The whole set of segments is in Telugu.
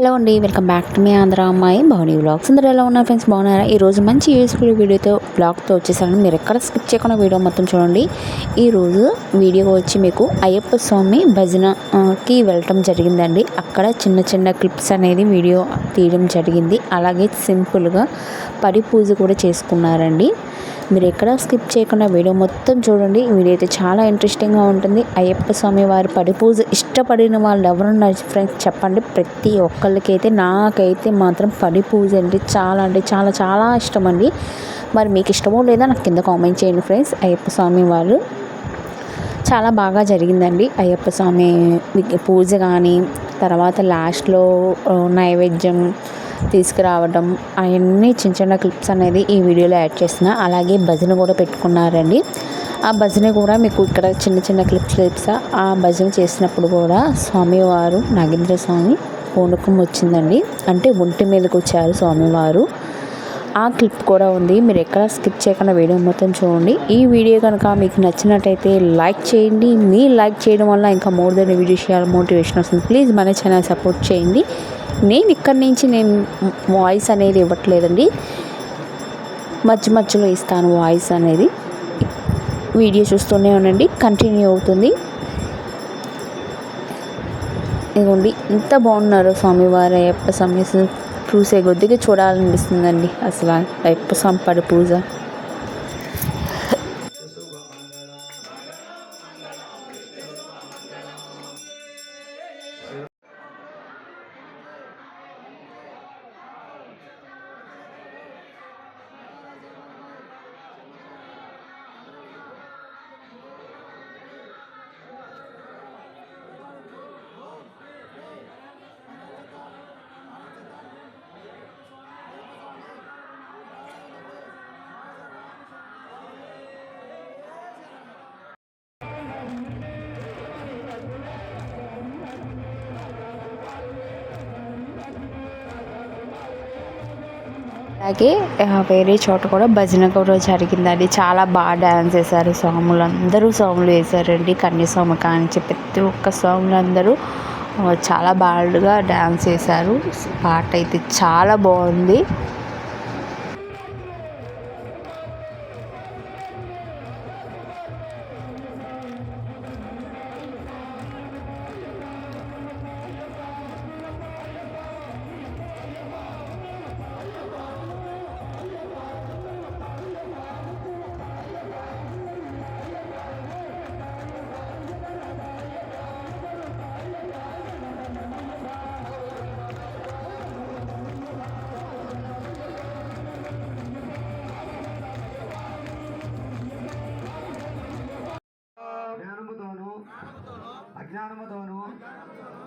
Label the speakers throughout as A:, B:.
A: హలో అండి వెల్కమ్ బ్యాక్ టు మీ ఆంధ్ర అమ్మాయి భవనీ బ్లాగ్స్ అందరూ ఎలా ఉన్నారు ఫ్రెండ్స్? బాగున్నారా? ఈరోజు మంచి యూస్ఫుల్ వీడియోతో బ్లాగ్తో వచ్చేసాను. మీరు ఎక్కడ స్కిప్ చేయకుండా వీడియో మొత్తం చూడండి. ఈరోజు వీడియో వచ్చి మీకు అయ్యప్ప స్వామి భజనకి వెళ్ళటం జరిగిందండి. అక్కడ చిన్న చిన్న క్లిప్స్ అనేది వీడియో తీయడం జరిగింది. అలాగే సింపుల్గా పడి పూజ కూడా చేసుకున్నారండి. మీరు ఎక్కడ స్కిప్ చేయకుండా వీడియో మొత్తం చూడండి. వీడియో అయితే చాలా ఇంట్రెస్టింగ్గా ఉంటుంది. అయ్యప్ప స్వామి వారి పడి పూజ ఇష్టపడిన వాళ్ళు ఎవరున్నారు ఫ్రెండ్స్? చెప్పండి. ప్రతి ఒక్కళ్ళకైతే నాకైతే మాత్రం పడి పూజ అంటే చాలా అంటే చాలా చాలా ఇష్టం అండి. మరి మీకు ఇష్టమో లేదా నాకు కింద కామెంట్ చేయండి ఫ్రెండ్స్. అయ్యప్ప స్వామి వారు చాలా బాగా జరిగిందండి. అయ్యప్ప స్వామి పూజ కానీ తర్వాత లాస్ట్లో నైవేద్యం తీసుకురావడం అవన్నీ చిన్న చిన్న క్లిప్స్ అనేది ఈ వీడియోలో యాడ్ చేసిన అలాగే భజన కూడా పెట్టుకున్నారండి. ఆ భజన కూడా మీకు ఇక్కడ చిన్న చిన్న క్లిప్స్ క్లిప్స్ ఆ భజన చేసినప్పుడు కూడా స్వామివారు నాగేంద్ర స్వామి పూనకం వచ్చిందండి. అంటే ఒంటి మీదకి వచ్చారు స్వామివారు. ఆ క్లిప్ కూడా ఉంది. మీరు ఎక్కడ స్కిప్ చేయకుండా వీడియో మొత్తం చూడండి. ఈ వీడియో కనుక మీకు నచ్చినట్టయితే లైక్ చేయండి. మీ లైక్ చేయడం వల్ల ఇంకా మోర్ దెన్ వీడియో చేయాలి మోటివేషన్ వస్తుంది. ప్లీజ్ మన ఛానల్ సపోర్ట్ చేయండి. నేను ఇక్కడి నుంచి నేను వాయిస్ అనేది ఇవ్వట్లేదండి. మధ్య మధ్యలో ఇస్తాను వాయిస్ అనేది. వీడియో చూస్తూనే ఉండండి కంటిన్యూ అవుతుంది. ఇదిగోండి ఎంత బాగున్నారు స్వామివారు అయ్యప్ప స్వామి. చూసే కొద్దిగా చూడాలనిపిస్తుందండి. అసలు అయ్యప్ప స్వామి పడి పూజ. అలాగే వేరే చోట కూడా భజన కూడా జరిగిందండి. చాలా బాగా డ్యాన్స్ చేశారు స్వాములు. అందరూ స్వాములు వేశారండి కన్యస్వామి కానించి ప్రతి ఒక్క స్వాములు అందరూ చాలా బాగా డ్యాన్స్ చేశారు. పాట అయితే చాలా బాగుంది.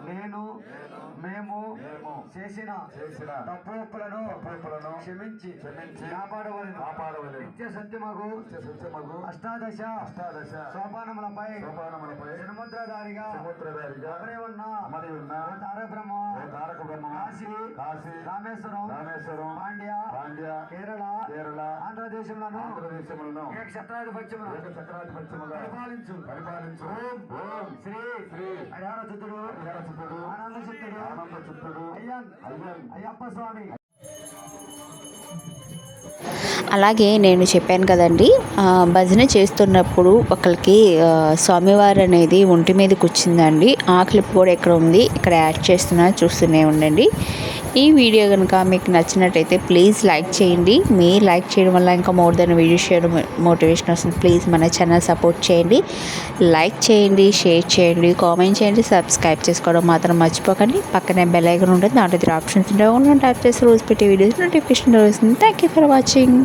B: నేను మేము చేసిన
C: చేసిన
B: తప్పులను
C: తప్పులను
B: క్షమించి
C: క్షమించి
B: కాపాడవలను
C: కాపాడవలెను.
B: నిత్య సత్యమగు
C: సత్యమగు
B: అష్టాదశ
C: అష్టాదశ
B: సోపానములపై
C: సోపానములపై
B: సముద్రధారిగా
C: సముద్రధారిగా
B: అమరే ఉన్న
C: అమరి ఉన్న
B: తారబ్రహ్మ
C: తారక బ్రహ్మ
B: కాశీ
C: కాశీ
B: రామేశ్వరం
C: రామేశ్వరం
B: పాండ్య
C: పాండ్య
B: కేరళ ఆంధ్రదేశంలోను ఏక
C: ఏక చక్రాధిపత్యముగా
B: పరిపాలించు.
C: పరిపాలించు.
B: ఓం
C: ఓం
B: శ్రీ
C: శ్రీ
B: హరిహరచిత్తుడు
C: హరిహరచిత్తుడు
B: ఆనంద చిత్తుడు
C: ఆనంద చిత్తుడు
B: అయ్యన్.
C: అయ్యన్.
B: అయ్యప్ప స్వామి.
A: అలాగే నేను చెప్పాను కదండి భజన చేస్తున్నప్పుడు ఒకరికి స్వామివారు అనేది ఒంటి మీదకి వచ్చిందండి. ఆ క్లిప్ కూడా ఇక్కడ ఉంది? ఇక్కడ యాడ్ చేస్తున్నా చూస్తూనే ఉండండి. ఈ వీడియో కనుక మీకు నచ్చినట్టయితే ప్లీజ్ లైక్ చేయండి. మీ లైక్ చేయడం వల్ల ఇంకా మోర్ దెన్ వీడియో చేయడం మోటివేషన్ వస్తుంది. ప్లీజ్ మన ఛానల్ సపోర్ట్ చేయండి. లైక్ చేయండి షేర్ చేయండి కామెంట్ చేయండి సబ్స్క్రైబ్ చేసుకోవడం మాత్రం మర్చిపోకండి. పక్కనే బెల్ ఐకన్ ఉంటుంది దాంట్లో ఇద్దరు ఆప్షన్స్ ఉంటాయి. ట్యాప్ చేసి రోజు పెట్టే వీడియోస్ నోటిఫికేషన్ వస్తుంది. Thank you for watching